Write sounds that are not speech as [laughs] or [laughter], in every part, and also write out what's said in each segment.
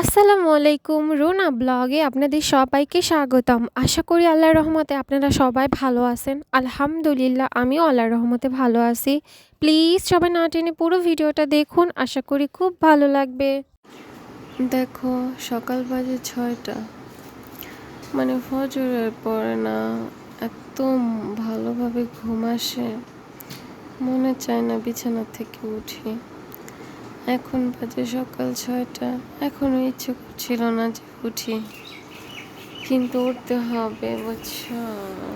আসসালামু আলাইকুম। রুনা ব্লগে আপনাদের সবাইকে স্বাগতম। আশা করি আল্লাহর রহমতে আপনারা সবাই ভালো আছেন। আলহামদুলিল্লাহ, আমিও আল্লাহর রহমতে ভালো আছি। প্লিজ সবাই না টেনে পুরো ভিডিওটা দেখুন। আশা করি খুব ভালো লাগবে। দেখো, সকাল বাজে ছয়টা। মানে ফজরের পরে না এত ভালোভাবে ঘুম আসে। মনে চায় না বিছানা থেকে উঠি। এখন বাজে সকাল ছয়টা। এখনও ইচ্ছে করছিল না যে উঠি। কিন্তু উঠতে হবে বুঝছ?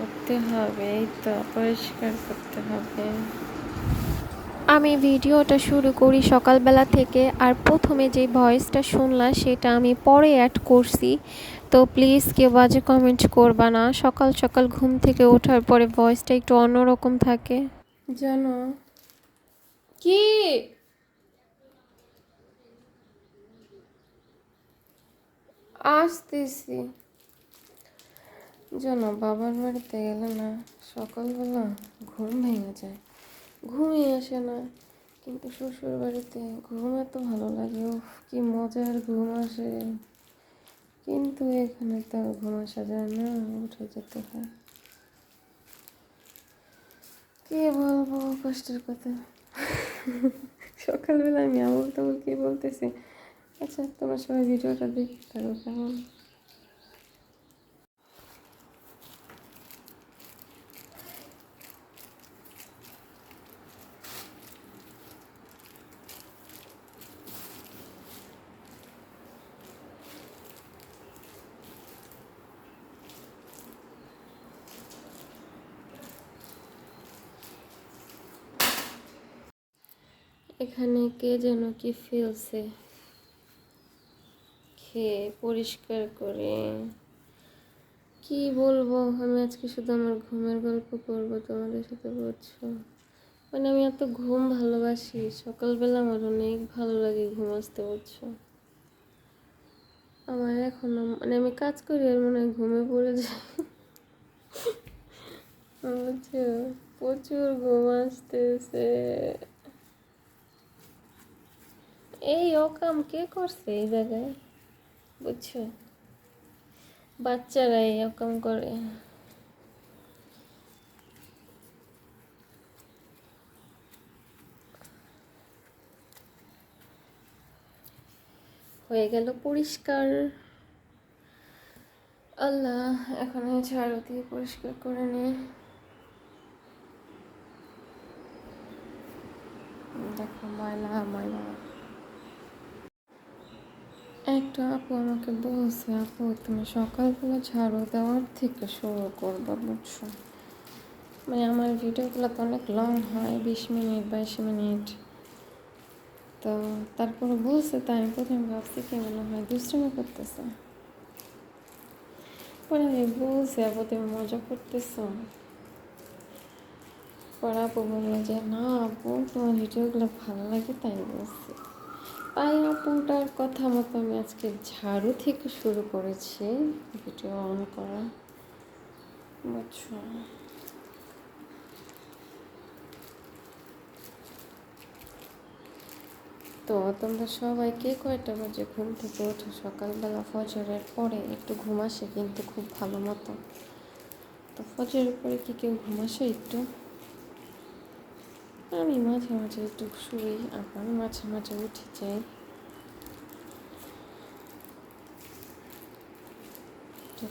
উঠতে হবে এই তো পরিষ্কার করতে হবে। আমি ভিডিওটা শুরু করি সকালবেলা থেকে আর প্রথমে যে ভয়েসটা শুনলাম সেটা আমি পরে অ্যাড করছি। তো প্লিজ কেউ বাজে কমেন্ট করবা না। সকাল সকাল ঘুম থেকে ওঠার পরে ভয়েসটা একটু অন্যরকম থাকে। জানো কি? আসতেছি। জানো, বাবার বাড়িতে গেলে না, সকালবেলা ঘুম ভেঙে যায়। ঘুমই আসে না। কিন্তু শ্বশুর বাড়িতে ঘুম এত ভালো লাগে, উফ, কি মজার ঘুম আসে। কিন্তু এখানে তো ঘুম আসা যায় না, উঠে যেতে হয়। কে বলব, কষ্টের কথা। [laughs] সকালবেলা আমি আবল তাবল কি বলতেছি আচ্ছা তোমার সবাই ভিডিওটা দেখতে থাকো কেমন? এখানে কে যেন কি ফেলছে। খেয়ে পরিষ্কার করে? কি বলব? আমি আজকে শুধু আমার ঘুমের গল্প করব, তোমাদের সাথে বুঝছ মানে আমি এত ঘুম ভালোবাসি, সকালবেলা আমার অনেক ভালো লাগে ঘুম আসতে, বুঝছ? আমার এখনও মানে আমি কাজ করি আর মনে হয় ঘুমে পড়ে যাই। প্রচুর ঘুম আসতেছে। এই অকাম কে করছে এই জায়গায়? বুঝছ? বাচ্চারা এরকম করে। হয়ে গেল পরিষ্কার। আল্লাহ, এখন ঝাড়ু দিয়ে পরিষ্কার করে নে। দেখো ময়লা ময়লা। একটা আপু আমাকে বলছে, আপু তুমি সকালবেলা ঝাড়ু দেওয়ার থেকে শুরু করবা, বুঝছ? মানে আমার ভিডিওগুলো তো অনেক লং হয়, বিশ মিনিট, বাইশ মিনিট। তো তারপরে বলছে, তাই আমি প্রথমে ভাবছি কি মনে হয় দুষ্টমি করতেছে। পরে আমি বলছি, আপু তুমি মজা করতেছ? পরে আপু বলল যে, না আপু, তোমার ভিডিওগুলো ভালো লাগে তাই বলছি। পাই আপুটার কথা মতো আমি আজকে ঝাড়ু থেকে শুরু করেছি। ভিডিও অন করা। বুঝছ? তো তোমরা সবাই কে কয়টা বাজে ঘুম থেকে ওঠো? সকালবেলা ফজরের পরে একটু ঘুম আসে কিন্তু খুব ভালো মতো। তো ফজরের পরে কি কেউ ঘুমাসে একটু? আমি মাঝে মাঝে একটু শুই আবার মাঝে মাঝে উঠে, যাই।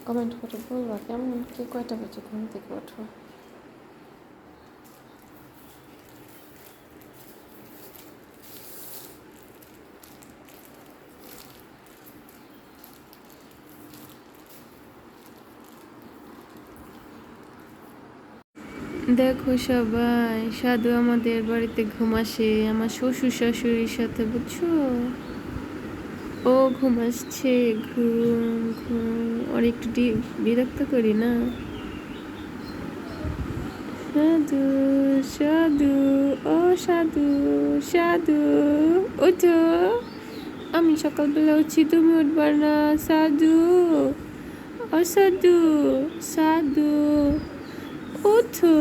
কমেন্ট করে বলবা কেমন? কে কয়টা বেজে ঘুম থেকে ওঠো? দেখো সবাই, সাধু আমাদের বাড়িতে ঘুমাসে, আমার শ্বশুর শাশুড়ির সাথে, বুঝছ? ও ঘুম আসছে ঘুম ঘুম আর একটু বিরক্ত করি না? সাধু সাধু, ও সাধু সাধু, ওঠো। আমি সকালবেলা উঠছি, তুমি উঠবার না, সাধু। ও সাধু। ওঠো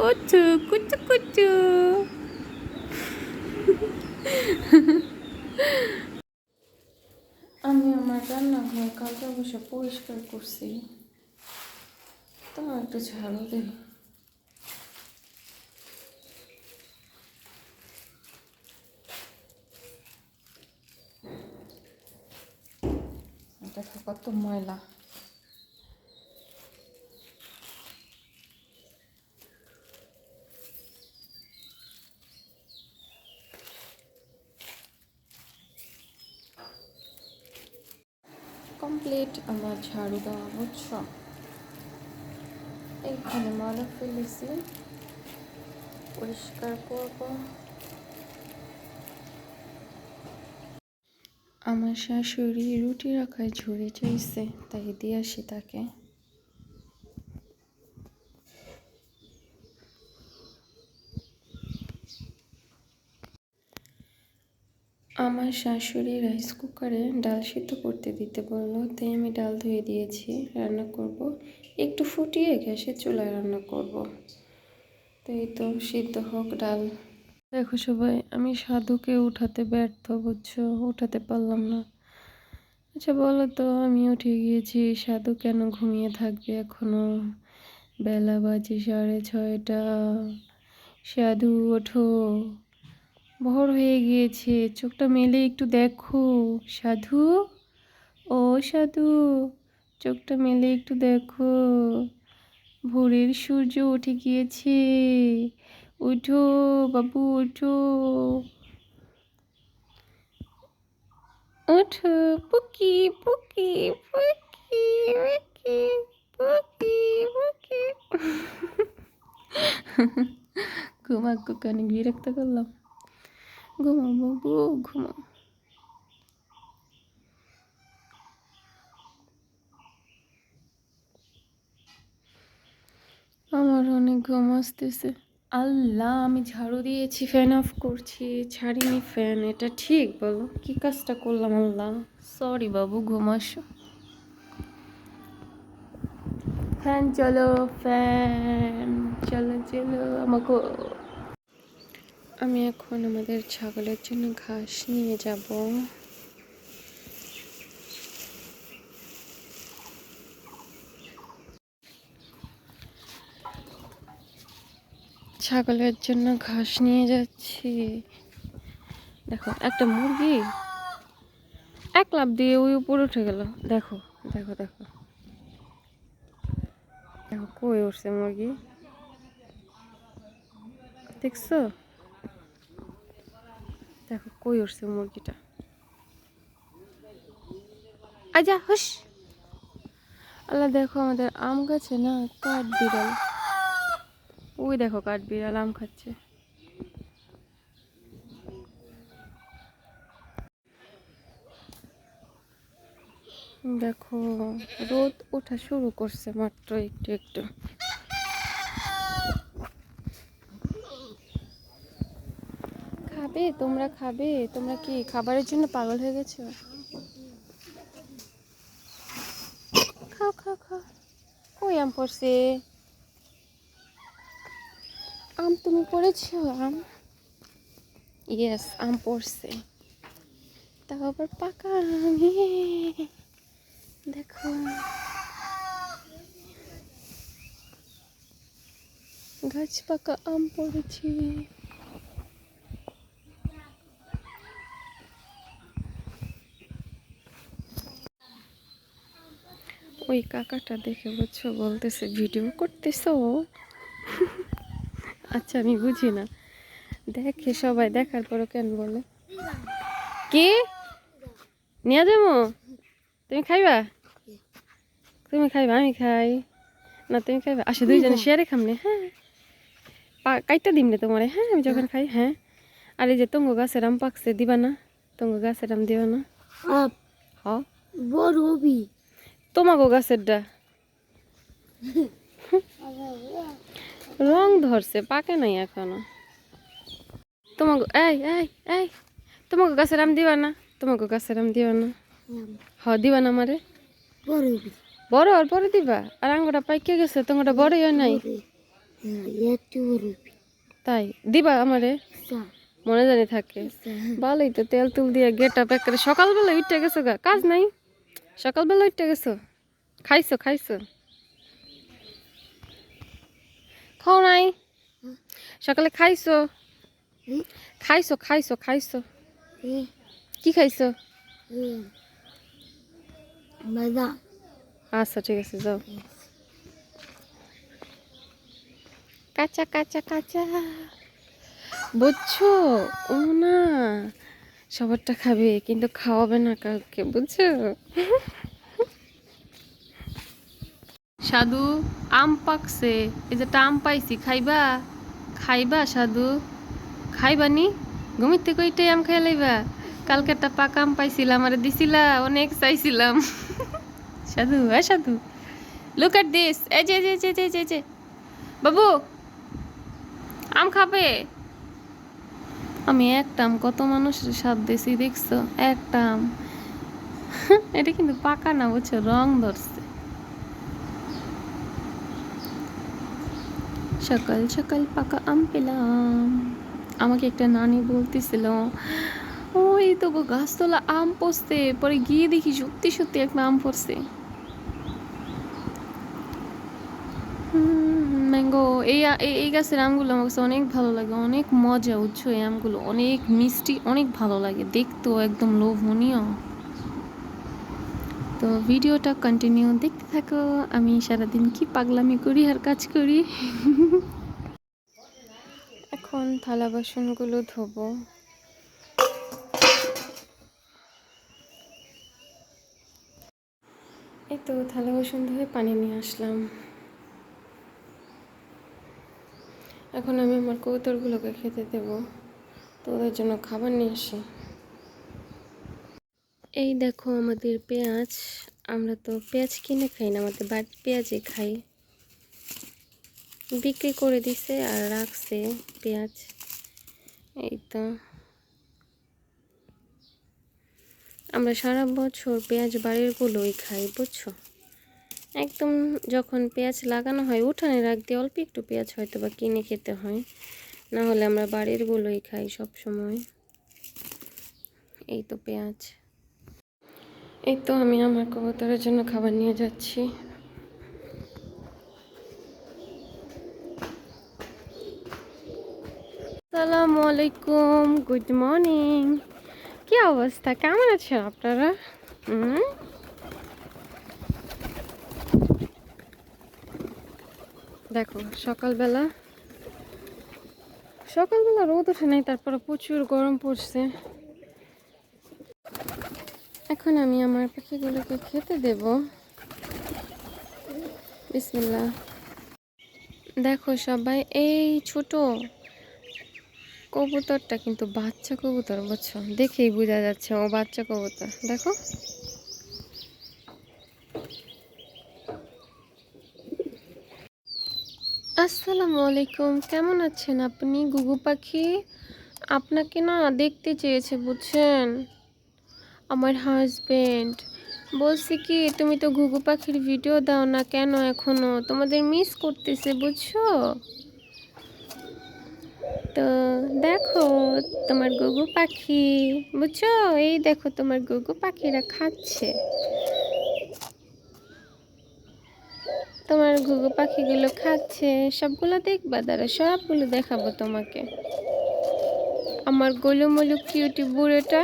ওঠো কুচু কুচু আমার রান্নাঘর কালকে অবশ্য পরিষ্কার করছি তোমার একটু ঝাড়ু দিই দেখো কত ময়লা কমপ্লিট আমার ঝাড়ু দেওয়া বুঝছ এইখানে মনে ফেলেছি পরিষ্কার করব। আমার শাশুড়ি রুটি রাখায় ঝরে চাইছে তাই দিয়ে আসি তাকে। আমার শাশুড়ি রাইস কুকারে ডাল সিদ্ধ করতে দিতে বলল, তাই আমি ডাল ধুয়ে দিয়েছি, রান্না করব। একটু ফুটিয়ে গ্যাসে চুলায় রান্না করব। তো এই তো সিদ্ধ হোক ডাল। দেখো সবাই, আমি সাধুকে উঠাতে ব্যর্থ, বুঝছ? উঠাতে পারলাম না। আচ্ছা বলো তো আমি উঠে গিয়েছি। সাধু কেন ঘুমিয়ে থাকবে এখনও? বেলা বাজে সাড়ে ছয়টা। সাধু, ওঠো। ভোর হয়ে গিয়েছে। চোখটা মেলে একটু দেখো। সাধু? ও সাধু, চোখটা মেলে একটু দেখো। ভোরের সূর্য উঠে গিয়েছে। উঠো বাবু, উঠো। ওঠো পুকি পুকি পুকি পুকি পুকি পুকি। ঘুমাকুকে অনেক বিরক্ত করলাম। ঘুমাও বাবু ঘুমাও। আমার অনেক ঘুম আসতেছে। আল্লাহ, আমি ঝাড়ু দিয়েছি ফ্যান অফ করছি, ছাড়িনি ফ্যান এটা ঠিক বলো কি কাজটা করলাম আল্লাহ? সরি বাবু ঘুমাসো ফ্যান চলো ফ্যান চলো চলো, আমাকে আমি এখন আমাদের ছাগলের জন্য ঘাস নিয়ে যাব। ছাগলের জন্য ঘাস নিয়ে যাচ্ছি। দেখো, একটা মুরগি এক লাভ দিয়ে ওই উপরে উঠে গেল। দেখো দেখো দেখো। দেখো, কই উঠছে মুরগি? দেখছ? দেখো, কই উঠছে মুরগিটা? আজা হুস আল্লাহ, দেখো আমাদের আম গাছে না কাঠ বিড়াল ওই দেখো কাঠ বিড়াল আম খাচ্ছে। দেখো, রোদ ওঠা শুরু করছে মাত্র একটু একটু। খাবে? তোমরা খাবে? তোমরা কি খাবারের জন্য পাগল হয়ে গেছো? খাও খাও খাও। কই আম পড়ছে? আম তুমি পড়েছো, আম? ইয়েস আম পড়ছে। আবার পাকা আম। দেখো গাছ পাকা আম পড়েছে। ওই কাকাটা দেখে বুঝছ বলতেছে ভিডিও করতেছো? [laughs] আচ্ছা আমি বুঝি না। দেখে সবাই দেখার পরও কেন বলে? কি? নিয়ে যাব? তুমি খাইবা? তুমি খাইবা আমি খাই। না তুমি খাইবা? আসে দুইজনে শেয়ারে খামনে হ্যাঁ। কাইটা দিম রে তোমারে হ্যাঁ? আমি যখন খাই হ্যাঁ। আর এই যে তঙ্গ গাছের আম পাকছে দিবা না? তঙ্গ গাছের আম দিবা না? বড় তোমাগো গাছেরটা রং ধরছে পাকে নাই এখনও। তোমাকে এই এই এই তোমাকে গাছের আম দিবা না? তোমাকে গাছের আম দিবা না? হ দিবা না আমারে? বড় আর পরে দিবা? আর আঙ্গুটা পাইকে গেছে তোমাটা বড়ই হয় নাই? হ্যাঁ তাই দিবা আমারে? মনে জানি থাকে। ভালোই তো তেল তুল দিয়ে গেট আপ করে সকালবেলা উঠে গেছো গা কাজ নাই? সকালবেলা উঠতে গেছো? খাইছো খাইছো? খাও নাই? সকালে খাইছো? খাইছো খাইছো খাইছো। কি খাইছো? আচ্ছা ঠিক আছে যাও। কাঁচা কাঁচা কাঁচা। বুঝছ? ও না। সবারটা খাবে, কিন্তু খাওয়াবে না কাউকে, বুঝছ? সাধু, আম পাকছে। এই যে আম পাইছি, খাইবা? খাইবা, সাধু? খাইবা নি? ঘুমির থেকে ওইটাই আম খাই লাইবা? কালকে একটা পাকা আম পাইছিলাম, আরে দিছিলা, অনেক চাইছিলাম। সাধু হ্যাঁ সাধু। লুক এট দিস যে যে যে। বাবু, আম খাবে? আমি একটা আম, কত মানুষের স্বাদ দিছি দেখছ? একটা আম। [laughs] এটা কিন্তু পাকা না, বুঝছ? রং ধরছে। সকাল সকাল পাকা আম পেলাম। আমাকে একটা নানি বলতেছিল, ওই তো গাছতলা আম পড়ছে, পরে গিয়ে দেখি সত্যি সত্যি একটা আম পড়ছে। ম্যাঙ্গো, এই এই গাছের আমগুলো আমার কাছে অনেক ভালো লাগে, অনেক মজা উচ্চ এই আমগুলো, অনেক মিষ্টি, অনেক ভালো লাগে, দেখতেও একদম লোভনীয়। তো ভিডিওটা কন্টিনিউ দেখতে থাকো, আমি সারাদিন কি পাগলামি করি আর কাজ করি? [laughs] এখন থালা বাসনগুলো ধোবো। এই তো থালা বাসন ধুয়ে পানি নিয়ে আসলাম। এখন আমি আমার কৌতরগুলোকে খেতে দেব। তো ওদের জন্য খাবার নিয়ে আসি। এই দেখো আমাদের পেঁয়াজ। আমরা তো পেঁয়াজ কিনে খাই না, আমাদের বাড়ির পেঁয়াজই খাই। বিক্রি করে দিছে আর রাখছে পেঁয়াজ। এই তো। আমরা সারা বছর পেঁয়াজ বাড়িরগুলোই খাই, বুঝছ? একদম যখন পেঁয়াজ লাগানো হয়, উঠানে রাখ দিয়ে অল্প একটু পেঁয়াজ হয়তো বা কিনে খেতে হয়। না হলে আমরা বাড়িরগুলোই খাই সব সময় এই তো পেঁয়াজ। এই তো আমি আমার কবুতরের জন্য খাবার নিয়ে যাচ্ছি। আসসালামু আলাইকুম, গুড মর্নিং। কি অবস্থা? কেমন আছেন আপনারা? হুম দেখো, সকালবেলা সকালবেলা রোদ ওঠে নাই, তারপরে প্রচুর গরম পড়ছে। এখন আমি আমার পাখিগুলোকে খেতে দেব। বিসমিল্লা দেখো সবাই, এই ছোট কবুতরটা কিন্তু বাচ্চা কবুতর, বুঝছ? দেখেই বোঝা যাচ্ছে ও বাচ্চা কবুতর। দেখো। আসসালামু আলাইকুম। কেমন আছেন আপনি? গুগু পাখি আপনাকে না দেখতে চেয়েছে, বুঝছেন? আমার হাজবেন্ড বলছি কি, তুমি তো ঘুঘু পাখির ভিডিও দাও না কেন এখনও? তোমাদের মিস করতেছে, বুঝছ? তো দেখো, তোমার গুগু পাখি, বুঝছ? এই দেখো তোমার গুগু পাখিরা খাচ্ছে তোমার ঘুঘু পাখিগুলো খাচ্ছে, সবগুলো দেখবা দাঁড়া, সবগুলো দেখাবো তোমাকে। আমার গোলুমলু কিউটি বুড়োটা,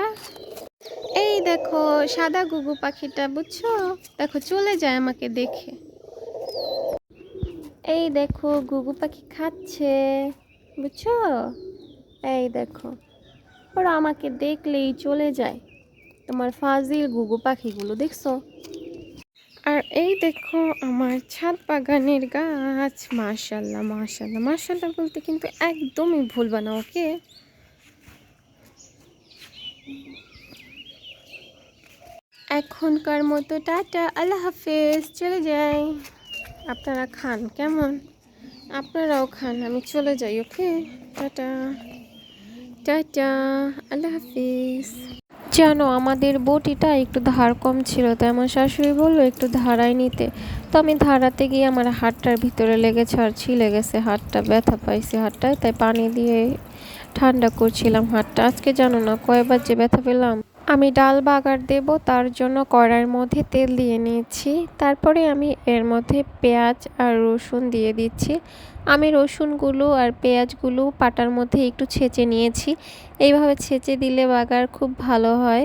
এই দেখো, সাদা গুগু পাখিটা, বুঝছ? দেখো, চলে যায় আমাকে দেখে। এই দেখো গুগু পাখি খাচ্ছে, বুঝছ? এই দেখো, ওরা আমাকে দেখলেই চলে যায়। তোমার ফাজিল গুগু পাখিগুলো, দেখছ? আর এই দেখো আমার ছাদ বাগানের গাছ। মাশাল্লাহ মাশাল্লাহ মাশাল্লাহ বলতে কিন্তু একদমই ভুলবা না ওকে? এখনকার মতো টাটা, আল্লাহ হাফেজ, চলে যাই। আপনারা খান, কেমন? আপনারাও খান, আমি চলে যাই, ওকে? টাটা। টাটা, আল্লাহ হাফিজ। জানো, আমাদের বটিটা একটু ধার কম ছিল, তাই আমার শাশুড়ি বলল একটু ধারায় নিতে। তো আমি ধারাতে গিয়ে আমার হাতটার ভিতরে লেগেছে আর ছিলে গেছে হাতটা, ব্যথা পাইছে হাতটায়, তাই পানি দিয়ে ঠান্ডা করছিলাম হাতটা। আজকে জানো না, কয়বার যে ব্যথা পেলাম। আমি ডাল বাগার দেব, তার জন্য কড়াইয়ের মধ্যে তেল দিয়ে নিয়েছি। তারপরে আমি এর মধ্যে পেঁয়াজ আর রসুন দিয়ে দিচ্ছি। আমি রসুনগুলো আর পেঁয়াজগুলো পাটার মধ্যে একটু ছেঁচে নিয়েছি। এইভাবে ছেঁচে দিলে বাগার খুব ভালো হয়।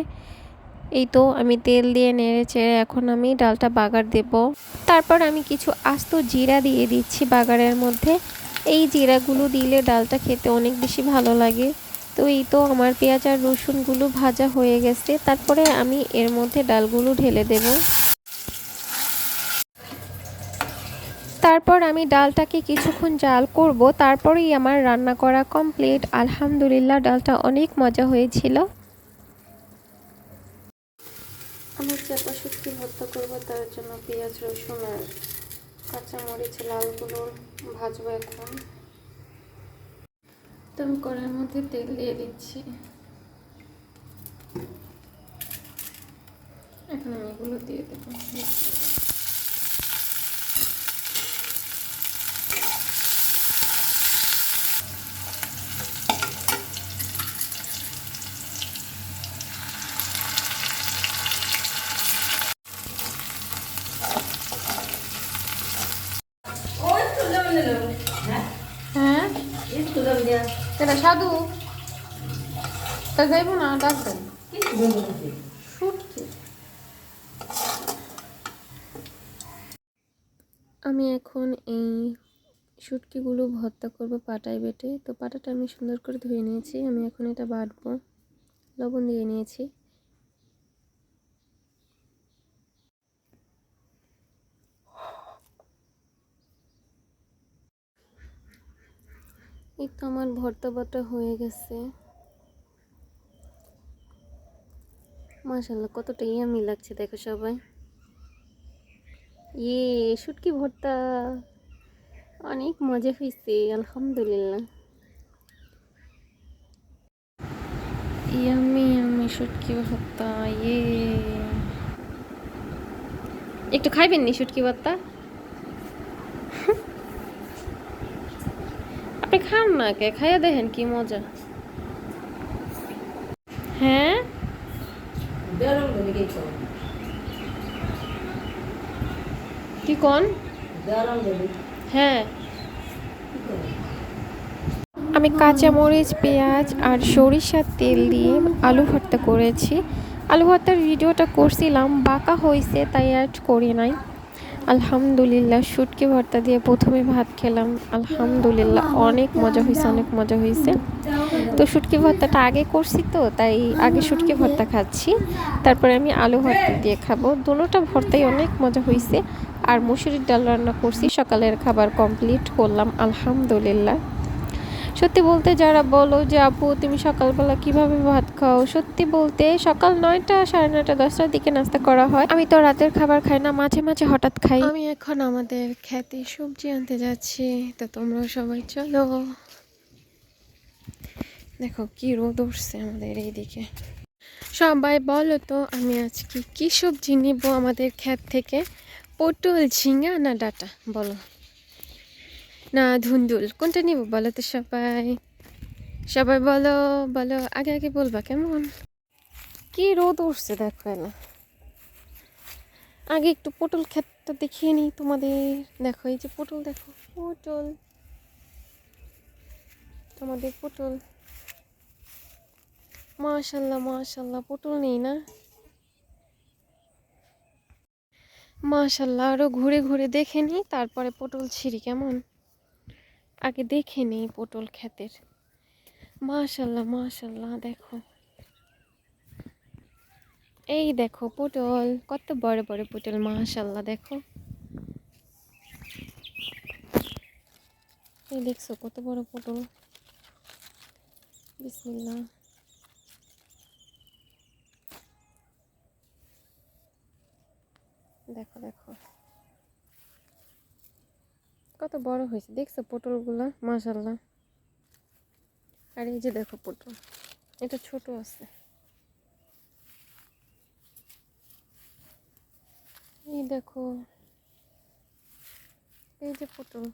এই তো আমি তেল দিয়ে নেড়ে চেড়ে এখন আমি ডালটা বাগার দেব। তারপর আমি কিছু আস্ত জিরা দিয়ে দিচ্ছি বাগারের মধ্যে। এই জিরাগুলো দিলে ডালটা খেতে অনেক বেশি ভালো লাগে। তো এই তো আমার পেঁয়াজ আর রসুনগুলো ভাজা হয়ে গেছে। তারপরে আমি এর মধ্যে ডালগুলো ঢেলে দেব। তারপর আমি ডালটাকে কিছুক্ষণ জাল করব, তারপরেই আমার রান্না করা কমপ্লিট আলহামদুলিল্লাহ, ডালটা অনেক মজা হয়েছিল। আমি চাপা শুটকি ভর্তা করব, তার জন্য পেঁয়াজ, রসুন আর কাঁচামরিচ, লালগুলো ভাজবো এখন। তো আমি কড়াইয়ের মধ্যে তেল দিয়ে দিচ্ছি। এখন আমি এগুলো দিয়ে দেবো। এটা সাধু? তা যাইব না ডাকবেন আমি এখন এই শুটকিগুলো ভর্তা করব পাটায় বেটে। তো পাটাটা আমি সুন্দর করে ধুয়ে নিয়েছি। আমি এখন এটা বাটবো। লবণ দিয়ে নিয়েছি। এই তো আমার ভর্তা বাটা হয়ে গেছে। মাশাল্লাহ কতটা ইয়ামি লাগছে, দেখো সবাই। ইয়ে শুটকি ভর্তা। অনেক মজা হয়েছে আলহামদুলিল্লাহ। ইয়ামি ইয়ামি শুটকি ভর্তা ইয়ে। একটু খাইবেন নি শুটকি ভর্তা? আপনি খান না কে? খাইয়া দেখেন কি মজা। হ্যাঁ? কি কোন? হ্যাঁ। আমি কাঁচামরিচ পেঁয়াজ আর সরিষার তেল দিয়ে আলু ভর্তা করেছি। আলু ভর্তার ভিডিওটা করছিলাম, বাঁকা হয়েছে তাই অ্যাড করি নাই। আলহামদুলিল্লাহ, শুটকি ভর্তা দিয়ে প্রথমে ভাত খেলাম। আলহামদুলিল্লাহ, অনেক মজা হয়েছে অনেক মজা হয়েছে তো শুটকি ভর্তাটা আগে করছি তো, তাই আগে শুটকি ভর্তা খাচ্ছি। তারপরে আমি আলু ভর্তা দিয়ে খাব। দুটোটা ভর্তাই অনেক মজা হয়েছে আর মুসুরির ডাল রান্না করছি, সকালের খাবার কমপ্লিট করলাম, আলহামদুলিল্লাহ। সত্যি বলতে যারা বলো যে আপু, তুমি সকালবেলা কীভাবে ভাত খাও? সত্যি বলতে সকাল নয়টা সাড়ে নয়টা, দশটার দিকে নাস্তা করা হয়। আমি তো রাতের খাবার খাই না, মাঝে মাঝে হঠাৎ খাই। আমি এখন আমাদের খেতে সবজি আনতে যাচ্ছি, তো তোমরা সবাই চলো। দেখো কি রোদ উঠছে আমাদের এইদিকে। সবাই বলো তো, আমি আজকে কি সবজি নিব আমাদের ক্ষেত থেকে? পটল, ঝিঙা না ডাটা? বলো। না, ধুন্দুল, কোনটা নিব বলো তো সবাই? সবাই বলো বলো, আগে আগে বলবা কেমন? কি রোদ উঠছে দেখো এলা। আগে একটু পটল ক্ষেতটা দেখিয়ে নিই তোমাদের। দেখো, এই যে পটল, দেখো, পটল। তোমাদের পটল। মাশাল্লাহ মাশাল্লাহ, পটল নেই না? মাশাল্লাহ আরও ঘুরে ঘুরে দেখে নিই, তারপরে পটল ছিঁড়ি, কেমন? আগে দেখে নিই পটল ক্ষেতের। মাশাল্লাহ মাশাল্লাহ, দেখো। এই দেখো পটল, কত বড় বড় পটল, মাশাল্লাহ, দেখো। এই দেখছ কত বড় পটল। বিসমিল্লাহ। দেখো দেখো। কত বড় হয়েছে? দেখছ পটলগুলা? মাশাল্লাহ আর এই যে দেখো পটল, এটা ছোট আছে। এই দেখো, এই যে পটল।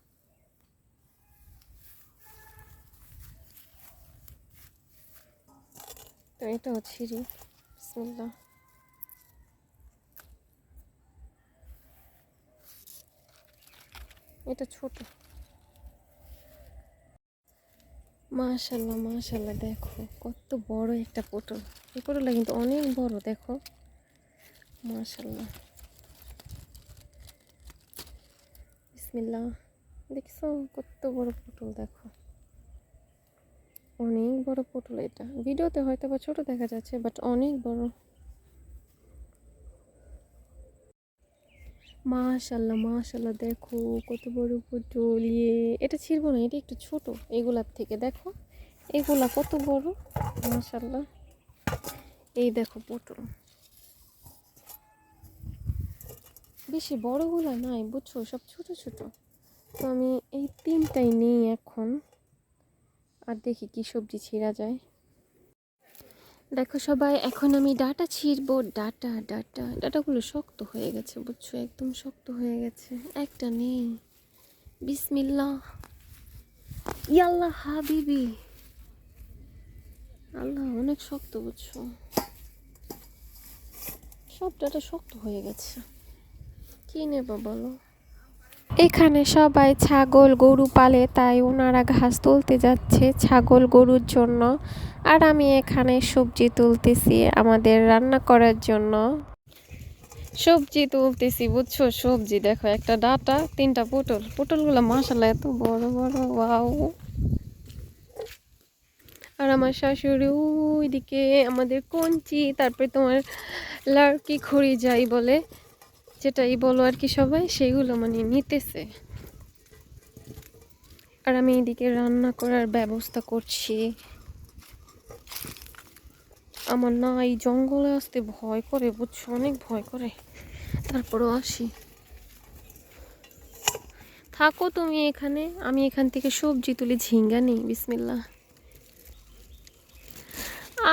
তো এটাও ছিঁড়ি, বিসমিল্লাহ। এটা ছোট। মাশাল্লাহ মাশাল্লাহ, দেখো, কত বড় একটা পটল। এই পটলটা কিন্তু অনেক বড়, দেখো। মাশাল্লাহ। দেখছ, কত বড় পটল, দেখো। অনেক বড় পটল এটা। ভিডিওতে হয়তো বা ছোট দেখা যাচ্ছে বাট অনেক বড়। মাশাল্লাহ মাশাল্লাহ, দেখো কত বড় পটল ইয়ে এটা ছিড়বো না, এটা একটু ছোট, এগুলার থেকে, দেখো। এগুলা কত বড়, মাশাল্লাহ। এই দেখো পটল বেশি বড়গুলা নাই, বুঝছ? সব ছোট ছোট। তো আমি এই তিনটাই নিই এখন। আর দেখি কি সবজি ছিঁড়া যায়। দেখো সবাই, এখন আমি ডাটা ছিঁড়বো। ডাটা ডাটা, ডাটাগুলো শক্ত হয়ে গেছে, বুঝছ? একদম শক্ত হয়ে গেছে। একটা নেই। বিসমিল্লা ইয়াল্লাহ হাবিবি। আল্লাহ, অনেক শক্ত, বুঝছ? সব ডাটা শক্ত হয়ে গেছে। কী নেব বলো? এখানে সবাই ছাগল গরু পালে, তাই ওনারা ঘাস তুলতে যাচ্ছে ছাগল গরুর জন্য। আর আমি এখানে সবজি তুলতেছি আমাদের রান্না করার জন্য। সবজি তুলতেছি, বুঝছ? সবজি, দেখো, একটা ডাটা, তিনটা পটল। পটলগুলো মশালা এত বড় বড়, ওয়াও। আর আমার শাশুড়ি ওইদিকে আমাদের কঞ্চি, তারপরে তোমার লাড়কি খড়ি যাই বলে। যেটাই বলো আর কি সবাই, সেইগুলো মানে নিতেছে। আর আমি এদিকে রান্না করার ব্যবস্থা করছি। আমার না এই জঙ্গলে আসতে ভয় করে, বুঝছ? অনেক ভয় করে। তারপরও আসি। থাকো তুমি এখানে, আমি এখান থেকে সবজি তুলি, ঝিঙ্গা নেই বিসমিল্লা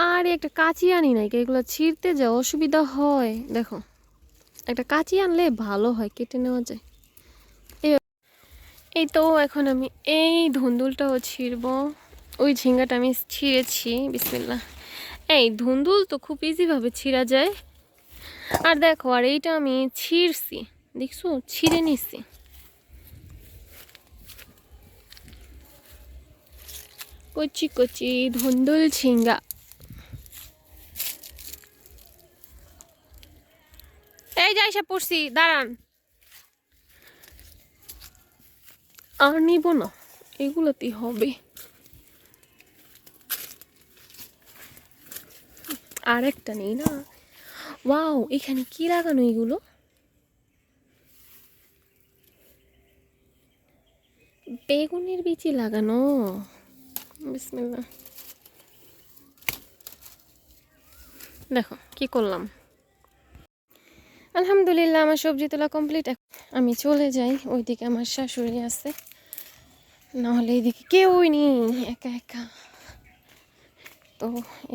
আর, একটা কাঁচি আনি নাই এগুলো ছিঁড়তে যা অসুবিধা হয়। দেখো। একটা কাঁচি আনলে ভালো হয়, কেটে নেওয়া যায়। এই- তো এখন আমি এই ধুন্দুলটাও ছিঁড়ব। ওই ঝিঙ্গাটা আমি ছিঁড়েছি বিসমিল্লা এই ধুন্দুল তো খুব ইজিভাবে ছিঁড়া যায়। আর দেখো, আর এইটা আমি ছিঁড়ছি, দেখছ? ছিঁড়ে নিছি। কচি কচি ধুন্দুল ঝিঙ্গা। এই যাই সে পড়ছি, দাঁড়ান। আর নিব না এগুলোতেই হবে। আর একটা নেই না। ওয়াও, এখানে কি লাগানো এগুলো? বেগুনের বিচি লাগানো। দেখো, কি করলাম? আলহামদুলিল্লাহ, আমার সবজি তোলা কমপ্লিট আমি চলে যাই, ওইদিকে আমার শাশুড়ি আছে। নাহলে এইদিকে কেউই নেই, একা একা। তো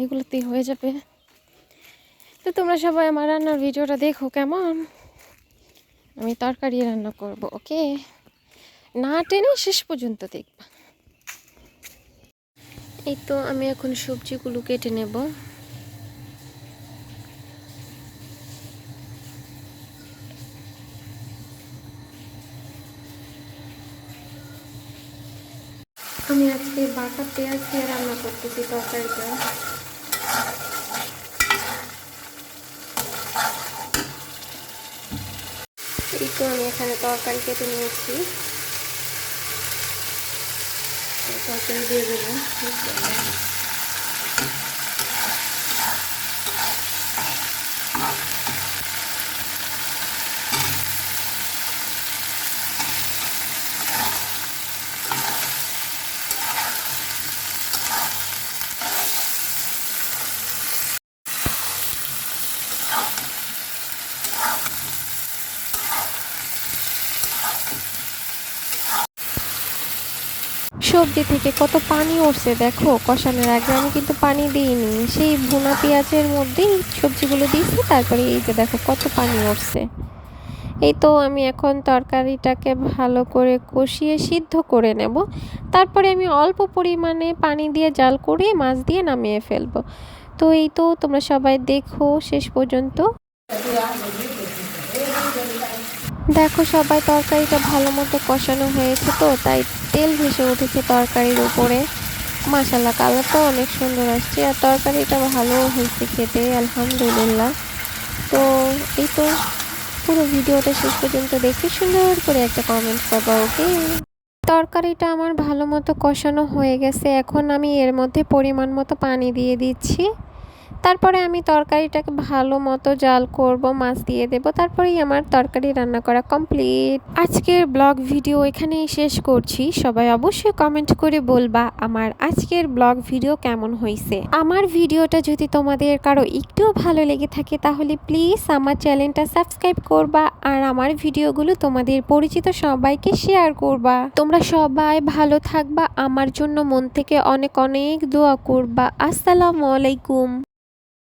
এগুলোতেই হয়ে যাবে। তো তোমরা সবাই আমার রান্নার ভিডিওটা দেখো কেমন? আমি তরকারি রান্না করব, ওকে? না টেনে শেষ পর্যন্ত দেখবা। এই তো আমি এখন সবজিগুলো কেটে নেব। আমি আজকে বাটা পেঁয়াজ দিয়ে রান্না করতেছি তরকারিটা। এই তো আমি এখানে তরকারি কেটে নিয়েছি। তরকারি দিয়ে দেবো সবজি থেকে কত পানি উঠছে দেখো, কষানোর আগে আমি কিন্তু পানি দিইনি। সেই ভুনা পেঁয়াজের মধ্যেই সবজিগুলো দিয়েছি, তারপরে এই যে দেখো কত পানি উঠছে। এই তো আমি এখন তরকারিটাকে ভালো করে কষিয়ে সিদ্ধ করে নেব। তারপরে আমি অল্প পরিমাণে পানি দিয়ে জাল করে মাছ দিয়ে নামিয়ে ফেলব। তো এই তো তোমরা সবাই দেখো, শেষ পর্যন্ত। দেখো সবাই তরকারিটা ভালো মতো কষানো হয়েছে তো, তাই তেল ভেসে উঠেছে তরকারির উপরে। মাসালা কালারটা অনেক সুন্দর আসছে। আর তরকারিটা ভালো হয়েছে খেতে, আলহামদুলিল্লাহ। তো এই তো পুরো ভিডিওটা শেষ পর্যন্ত দেখে সুন্দর করে একটা কমেন্ট করবা ওকে তরকারিটা আমার ভালো মতো কষানো হয়ে গেছে। এখন আমি এর মধ্যে পরিমাণ মতো পানি দিয়ে দিচ্ছি। তারপরে আমি তরকারিটাকে ভালো মতো জাল করব, মাছ দিয়ে দেব, তারপরেই আমার তরকারি রান্না করা কমপ্লিট আজকের ব্লগ ভিডিও এখানেই শেষ করছি। সবাই অবশ্যই কমেন্ট করে বলবা আমার আজকের ব্লগ ভিডিও কেমন হয়েছে। আমার ভিডিওটা যদি তোমাদের কারও একটুও ভালো লেগে থাকে, তাহলে প্লিজ আমার চ্যানেলটা সাবস্ক্রাইব করবা আর আমার ভিডিওগুলো তোমাদের পরিচিত সবাইকে শেয়ার করবা। তোমরা সবাই ভালো থাকবা, আমার জন্য মন থেকে অনেক অনেক দোয়া করবা। আসসালামু আলাইকুম।